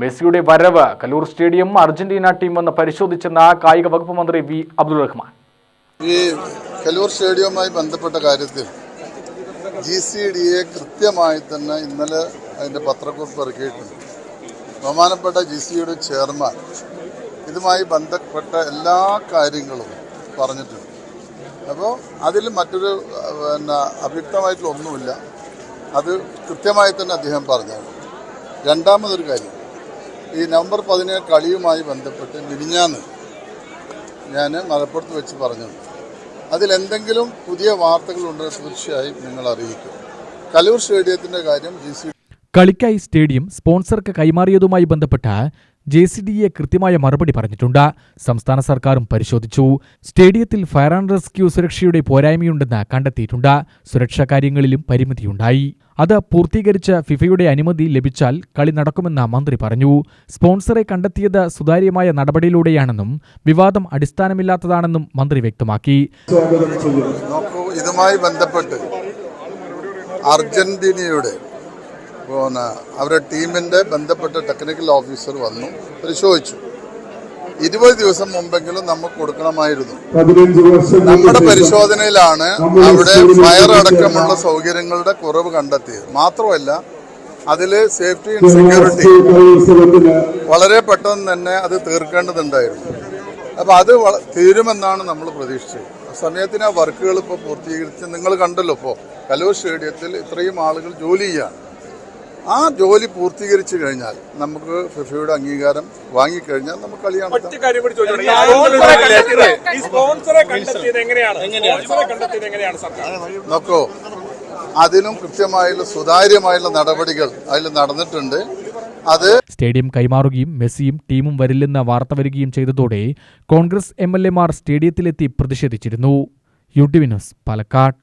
മെസ്സിയുടെ വരവ് Kaloor stadium Argentina team വന്ന് പരിശോധിച്ചെന്ന കായിക വകുപ്പ് മന്ത്രി വി അബ്ദുൾ റഹ്മാൻ. ഈ കലൂർ സ്റ്റേഡിയവുമായി ബന്ധപ്പെട്ട കാര്യത്തിൽ ജി സി ഡി എ കൃത്യമായി തന്നെ ഇന്നലെ അതിന്റെ പത്രക്കുറിപ്പ് ഇറക്കിയിട്ടുണ്ട്. ബഹുമാനപ്പെട്ട ജി സിയുടെ ചെയർമാൻ ഇതുമായി ബന്ധപ്പെട്ട എല്ലാ കാര്യങ്ങളും പറഞ്ഞിട്ടുണ്ട്. അപ്പോൾ അതിൽ മറ്റൊരു പിന്നെ അവ്യക്തമായിട്ടുള്ള ഒന്നുമില്ല. അത് കൃത്യമായി തന്നെ അദ്ദേഹം പറഞ്ഞാണ്. രണ്ടാമതൊരു കാര്യം. ഈ നവംബർ പതിനേഴ് കളിയുമായി ബന്ധപ്പെട്ട് മിനിഞ്ഞാന്ന് ഞാൻ മലപ്പുറത്ത് വെച്ച് പറഞ്ഞു അതിലെന്തെങ്കിലും പുതിയ വാർത്തകളുണ്ടെങ്കിൽ തീർച്ചയായും നിങ്ങൾ അറിയിക്കും. കലൂർ സ്റ്റേഡിയത്തിന്റെ കാര്യം ജി സി കളിക്കായി സ്റ്റേഡിയം സ്പോൺസർക്ക് കൈമാറിയതുമായി ബന്ധപ്പെട്ട് ജെ സി ഡി എ കൃത്യമായ മറുപടി പറഞ്ഞിട്ടുണ്ട്. സംസ്ഥാന സർക്കാരും പരിശോധിച്ചു. സ്റ്റേഡിയത്തിൽ ഫയർ ആൻഡ് റെസ്ക്യൂ സുരക്ഷയുടെ പോരായ്മയുണ്ടെന്ന് കണ്ടെത്തിയിട്ടുണ്ട്. സുരക്ഷാ കാര്യങ്ങളിലും പരിമിതിയുണ്ടായി. അത് പൂർത്തീകരിച്ച് ഫിഫയുടെ അനുമതി ലഭിച്ചാൽ കളി നടക്കുമെന്ന് മന്ത്രി പറഞ്ഞു. സ്പോൺസറെ കണ്ടെത്തിയത് സുതാര്യമായ നടപടിയിലൂടെയാണെന്നും വിവാദം അടിസ്ഥാനമില്ലാത്തതാണെന്നും മന്ത്രി വ്യക്തമാക്കി. ഇതുമായി ബന്ധപ്പെട്ട് അർജന്റീനയുടെ പിന്നെ അവരുടെ ടീമിന്റെ ബന്ധപ്പെട്ട ടെക്നിക്കൽ ഓഫീസർ വന്നു പരിശോധിച്ചു. ഇരുപത് ദിവസം മുമ്പെങ്കിലും നമുക്ക് കൊടുക്കണമായിരുന്നു. നമ്മുടെ പരിശോധനയിലാണ് അവിടെ ഫയർ അടക്കമുള്ള സൗകര്യങ്ങളുടെ കുറവ് കണ്ടെത്തിയത്. മാത്രമല്ല അതിൽ സേഫ്റ്റി ആൻഡ് സെക്യൂരിറ്റി വളരെ പെട്ടെന്ന് തന്നെ അത് തീർക്കേണ്ടതുണ്ടായിരുന്നു. അപ്പോൾ അത് തീരുമെന്നാണ് നമ്മൾ പ്രതീക്ഷിച്ചത്. സമയത്തിന് ആ വർക്കുകൾ ഇപ്പോൾ പൂർത്തീകരിച്ച് നിങ്ങൾ കണ്ടല്ലോ ഇപ്പോൾ കലൂർ സ്റ്റേഡിയത്തിൽ ഇത്രയും ആളുകൾ ജോലി ചെയ്യാണ് ആ ജോലി പൂർത്തീകരിച്ചു കഴിഞ്ഞാൽ നമുക്ക് ഫിഫയുടെ അംഗീകാരം വാങ്ങിക്കഴിഞ്ഞാൽ നമുക്ക് കളി നോക്കോ ഒറ്റ കാര്യം കൂടി ചോദിച്ചോട്ടെ. ഈ സ്പോൺസറെ കണ്ടെത്തിയത് ഈ സ്പോൺസറെ കണ്ടെത്തിയത് എങ്ങനെയാണ്? സ്പോൺസറെ കണ്ടെത്തിയത് എങ്ങനെയാണ് സർക്കാർ നോക്കൂ അതിനും കൃത്യമായുള്ള സുതാര്യമായുള്ള നടപടികൾ അതിൽ നടന്നിട്ടുണ്ട്. അത് സ്റ്റേഡിയം കൈമാറുകയും മെസ്സിയും ടീമും വരില്ലെന്ന വാർത്ത വരികയും ചെയ്തതോടെ കോൺഗ്രസ് എം എൽ എമാർ സ്റ്റേഡിയത്തിലെത്തി പ്രതിഷേധിച്ചിരുന്നു. യു ടി വിനോസ് പാലക്കാട്.